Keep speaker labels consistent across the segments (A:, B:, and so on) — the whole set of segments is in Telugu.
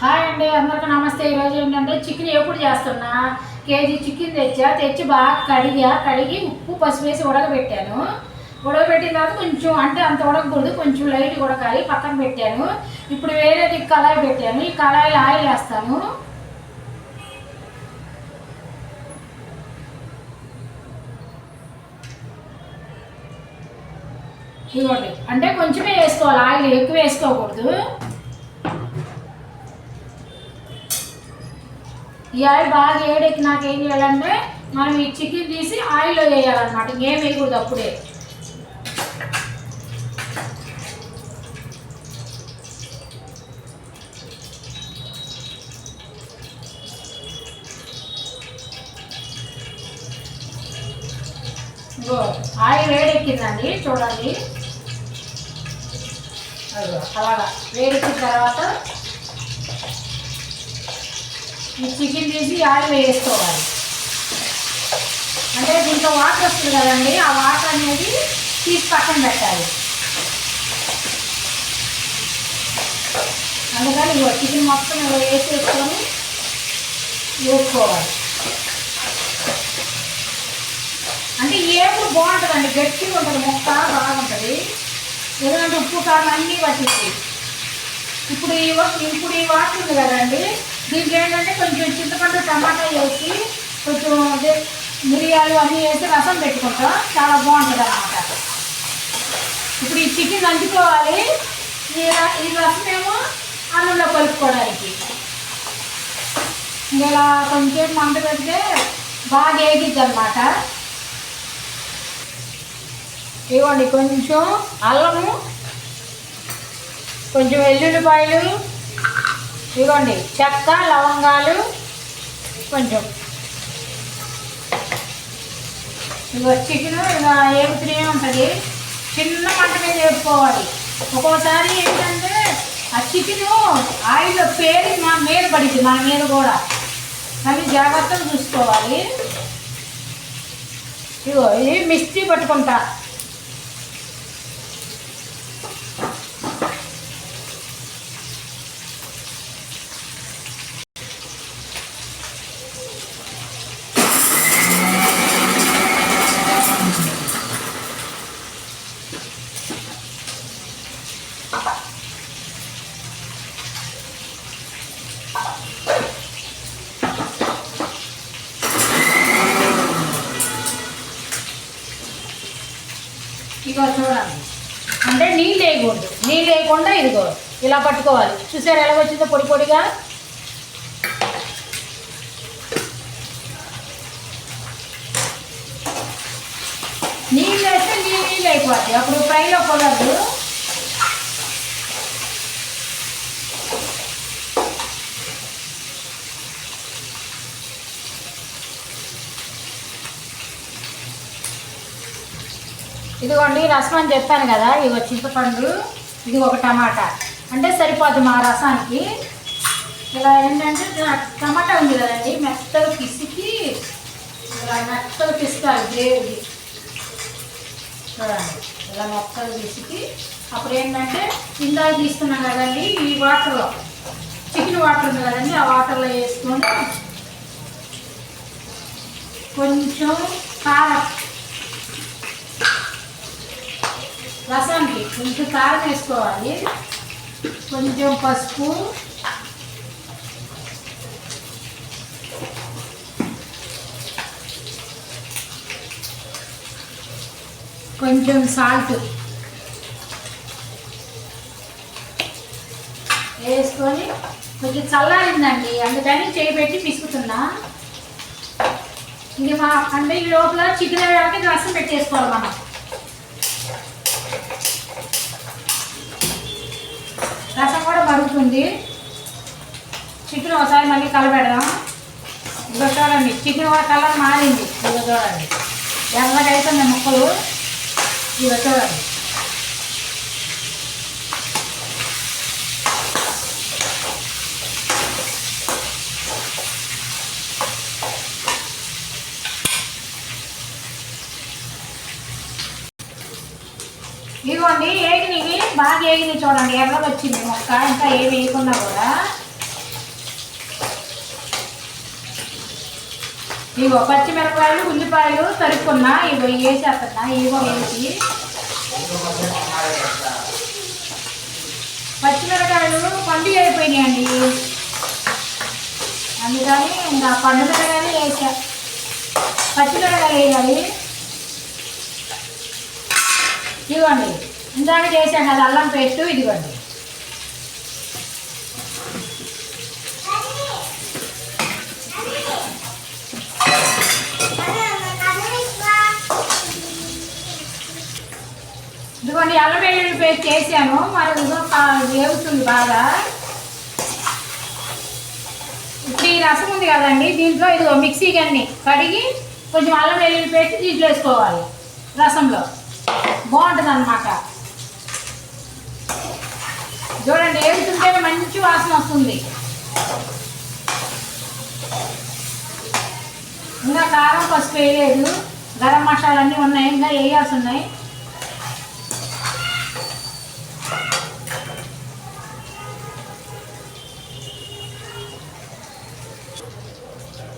A: హాయ్ అండి అందరికీ నమస్తే. ఈరోజు ఏంటంటే చికెన్ ఎప్పుడు చేస్తున్నా? కేజీ చికెన్ తెచ్చా? తెచ్చి బాగా కడిగా కడిగి ఉప్పు పసుపు వేసి ఉడకబెట్టాను. ఉడకబెట్టిన తర్వాత కొంచెం అంటే అంత ఉడకకూడదు కొంచెం లైట్ ఉడకాలి. పక్కన పెట్టాను. ఇప్పుడు వేరేది కళాయి పెట్టాను. ఈ కళాయిలో ఆయిల్ వేస్తాను. ఇవ్వండి అంటే కొంచెమే వేసుకోవాలి. ఆయిల్ ఎక్కువ వేసుకోకూడదు. ఈ ఆయిల్ బాగా ఏడెక్కి నాకు ఏం చేయాలంటే మనం ఈ చికెన్ తీసి ఆయిల్లో వేయాలన్నమాట. ఇంకేం వేయకూడదు అప్పుడే. ఆయిల్ వేడెక్కిందండి చూడండి. అలాగా. వేడెక్కిన తర్వాత ఈ చికెన్ తీసి ఆయిల్ వేసుకోవాలి. అంటే దీంట్లో వాటర్ వస్తుంది కదండి ఆ వాటర్ అనేది తీసి పక్కన పెట్టాలి. అందుకని ఇగో చికెన్ మొత్తం ఇలా వేసేసుకొని వేసుకోవాలి అంటే ఏపుడు బాగుంటుందండి గట్టిగా ఉంటుంది మొక్క బాగుంటుంది. ఎందుకంటే ఉప్పు కారం అన్నీ పట్టింది ఇప్పుడు ఈ ఇప్పుడు ఈ వాటర్ ఉంది కదండి దీంట్లో ఏంటంటే కొంచెం చింతపండు టమాటా వేసి కొంచెం అదే మిరియాలు అన్నీ వేసి రసం పెట్టుకుంటాం. చాలా బాగుంటుంది అన్నమాట. ఇప్పుడు ఈ చికెన్ అంచుకోవాలి ఈ ఈ రసం ఏమో అన్నంలో కలుపుకోవడానికి. ఇలా కొంచెం మంట పెడితే బాగా వేగిద్ది అనమాట ఇవ్వండి కొంచెం అల్లము కొంచెం వెల్లుల్లిపాయలు ఇవ్వండి చెక్క లవంగాలు కొంచెం. ఇగో చికెన్ ఇలా ఏపుతూనే ఉంటుంది? చిన్న మంట మీద వేపుకోవాలి. ఒక్కోసారి ఏంటంటే ఆ చికెన్ ఆయిల్ పేరి మా మీద పడింది మన మీద కూడా. కానీ జాగ్రత్తగా చూసుకోవాలి. ఇదిగో ఇది మిస్టీ పట్టుకుంటా. ఇదిగో చూడండి. అంటే నీళ్ళు వేయకూడదు. నీళ్ళు వేయకుండా ఇదిగో ఇలా పట్టుకోవాలి. చూసారు ఎలా వచ్చిందో పొడి పొడిగా? నీళ్ళు వేస్తే నీళ్ళు నీళ్ళు అయిపోద్ది అప్పుడు ఫ్రైలో కుదరదు. ఇదిగోండి రసం అని చెప్పాను కదా ఇదిగో చింతపండు ఇది ఒక టమాటా. అంటే సరిపోద్ది మా రసానికి. ఇలా ఏంటంటే టమాటా ఉంది కదండి మెత్తలు పిసికి ఇలా మెత్తలు పిసుకాలి గ్రేవీ. చూడండి ఇలా మెత్తలు పిసికి. అప్పుడు ఏంటంటే ఇందాక తీస్తున్నాం కదండి ఈ వాటర్లో. చికెన్ వాటర్ ఉంది కదండి ఆ వాటర్లో వేసుకొని కొంచెం కారం రసంకి కొంచెం కారం వేసుకోవాలి. కొంచెం పసుపు. కొంచెం సాల్ట్ వేసుకొని కొంచెం చల్లారిందండి. అందుకని చేయి పెట్టి పిసుకుతున్నా. ఇది మా అంటే ఈ లోపల చికెన్ వేయడానికి రసం పెట్టేసుకోవాలి మనం రసం కూడా మరుగుతుంది చికెన్ ఒకసారి మళ్ళీ కలబెడదాం. ఇదిగో చూడండి చికెన్ కూడా కలర్ మారింది. ఇదిగో చూడండి ఎర్రగా అవుతుంది ముక్కలు ఇదిగో చూడండి ఇదిగోండి ఏగినవి బాగా ఏగినవి చూడండి. ఎర్రగా వచ్చింది మొక్క. ఇంకా ఏమి వేయకుండా కూడా. ఇగో పచ్చిమిరపకాయలు ఉల్లిపాయలు తరుక్కున్నా. ఇవో వేసేస్తున్నా. ఇగో వేసి. పచ్చిమిరకాయలు పండు అయిపోయినాయండి. అందుకని ఇంకా పండు మిరకాయలు వేసా. పచ్చిమిరకాయలు వేయాలి. ఇదిగోండి ఇందాక చేసాం కదా అల్లం పేస్ట్ ఇదిగోండి. ఇదిగోండి అల్లం వెల్లుల్లి పేస్ట్ చేశాను. మరి ఇదిగో వేగుతుంది బాగా. ఇప్పుడు ఈ రసం ఉంది కదండి దీంట్లో ఇదిగో మిక్సీ అన్ని కడిగి కొంచెం అల్లం వెల్లుల్లి పేస్ట్ దీంట్లో వేసుకోవాలి రసంలో. బాగుంటుంది అనమాట చూడండి వేగుతుంటే మంచి వాసన వస్తుంది. ఇంకా కారం పసుపు వేయలేదు. గరం మసాలా అన్నీ ఉన్నాయి ఇంకా వేయాల్సి ఉన్నాయి.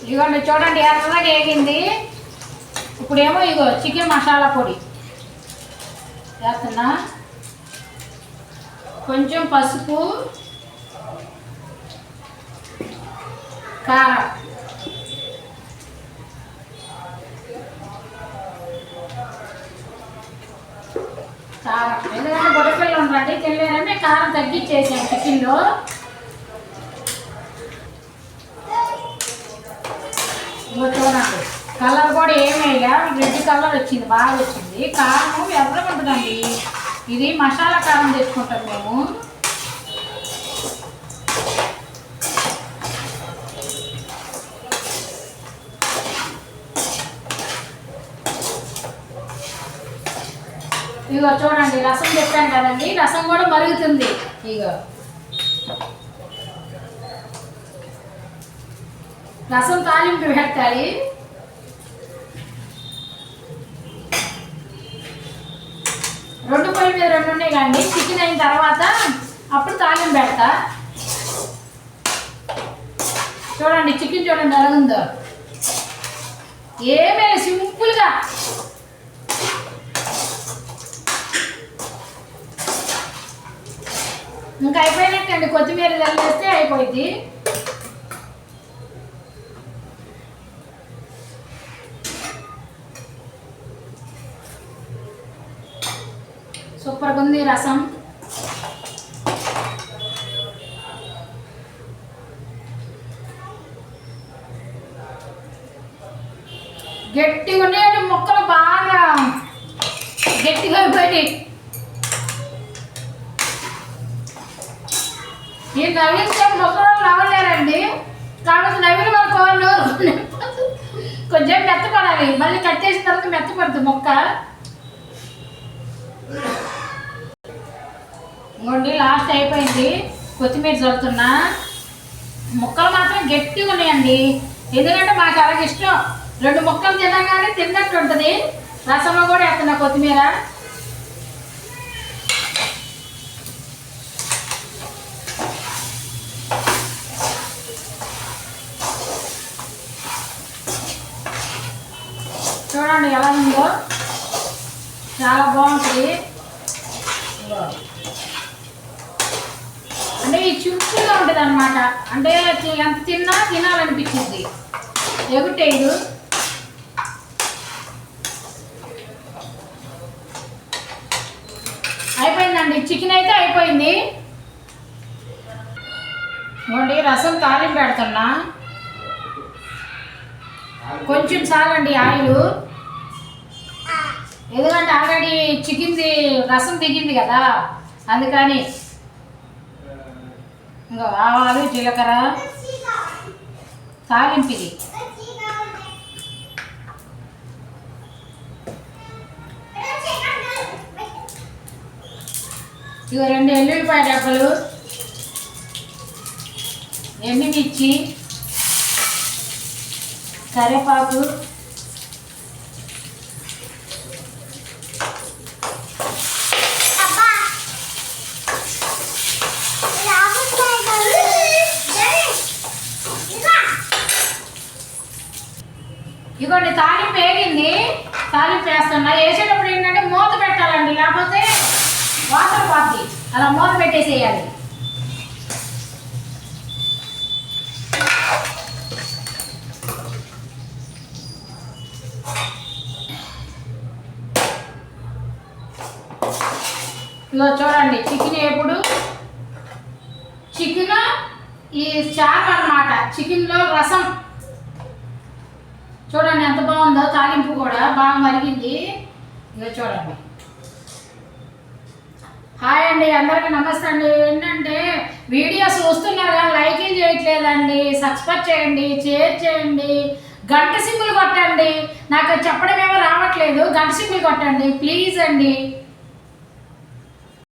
A: ఇదిగోండి చూడండి ఎర్రగా వేగింది. ఇప్పుడేమో ఇగో చికెన్ మసాలా పొడి. వేస్తున్నా కొంచెం పసుపు కారం. కారం. ఎందుకంటే బుడపిల్లలు ఉండండి తినలేరని కారం తగ్గించేసాను చికెన్లో చూడండి కలర్ కూడా ఏమేలా రెడ్ కలర్ వచ్చింది బాగా వచ్చింది. కారం ఎర్రగా ఉంటుందండి ఇది మసాలా కారం తెచ్చుకుంటాం మేము. ఇగో చూడండి రసం చెప్పాను కదండి రసం కూడా మరుగుతుంది. ఇగో రసం తాలింపు పెట్టాలి రెండు పొయ్యి మీద రెండు ఉన్నాయి కానీ చికెన్ అయిన తర్వాత అప్పుడు తాలింపు పెడతా. చూడండి చికెన్ చూడండి ఎలా ఏమే సింపుల్గా ఇంకా అయిపోయినట్టండి కొత్తిమీర చల్లేస్తే అయిపోయింది సూపర్గా ఉంది రసం. గట్టిగా ఉన్నాయండి మొక్కలు బాగా గట్టిగా అయిపోయినాయి. ఈ నవీన్ మొక్కలు నవ్వలేరండి. కాబట్టి నవీన్ మన కోళ్ళు కొంచెం మెత్తపడాలి. మళ్ళీ కట్ చేసిన తర్వాత మెత్తపడుతుంది మొక్క. ఇంకోండి లాస్ట్ అయిపోయింది. కొత్తిమీర చల్లుతున్నా. ముక్కలు మాత్రం గట్టిగా ఉన్నాయండి. ఎందుకంటే మాకు అలాగే ఇష్టం. రెండు ముక్కలు తినగానే తిన్నట్టు ఉంటుంది. రసంలో కూడా వేస్తున్నా కొత్తిమీర. చూడండి ఎలా ఉందో. చాలా బాగుంటుంది. అంటే ఈ చుట్టుగా ఉంటుంది అనమాట అంటే ఎంత తిన్నా తినాలనిపించింది. ఎగుటేడు అయిపోయిందండి. చికెన్ అయితే అయిపోయింది. ఇవ్వండి రసం తాలింపు పెడుతున్నా. కొంచెం చాలండి ఆయిల్. ఎందుకంటే ఆల్రెడీ చికెన్ది రసం దిగింది కదా. అందుకని ఇంకా ఆవాలు జీలకర్ర తాలింపు ఇక రెండు ఎల్లుల్లిపాయ డబ్బలు ఎండుమిర్చి కరివేపాకు ఇదిగోండి తాలింపు వేగింది. తాలింపు వేస్తున్నా. వేసేటప్పుడు ఏంటంటే మూత పెట్టాలండి లేకపోతే వాటర్ పాతి అలా మూత పెట్టేసేయాలి. ఇలా చూడండి చికెన్ ఎప్పుడు? చికెన్ ఈ చాప్ అన్నమాట. చికెన్లో రసం. చూడండి ఎంత బాగుందో తాలింపు కూడా బాగా మరిగింది. ఇక చూడండి. హాయ్ అండి అందరికీ నమస్తే అండి. ఏంటంటే వీడియోస్ చూస్తున్నారా? లైక్ చేయట్లేదండి. సబ్స్క్రైబ్ చేయండి షేర్ చేయండి. గంట సింగులు కొట్టండి. నాకు చెప్పడం ఏమో రావట్లేదు. గంట సింగులు కొట్టండి. ప్లీజ్ అండి.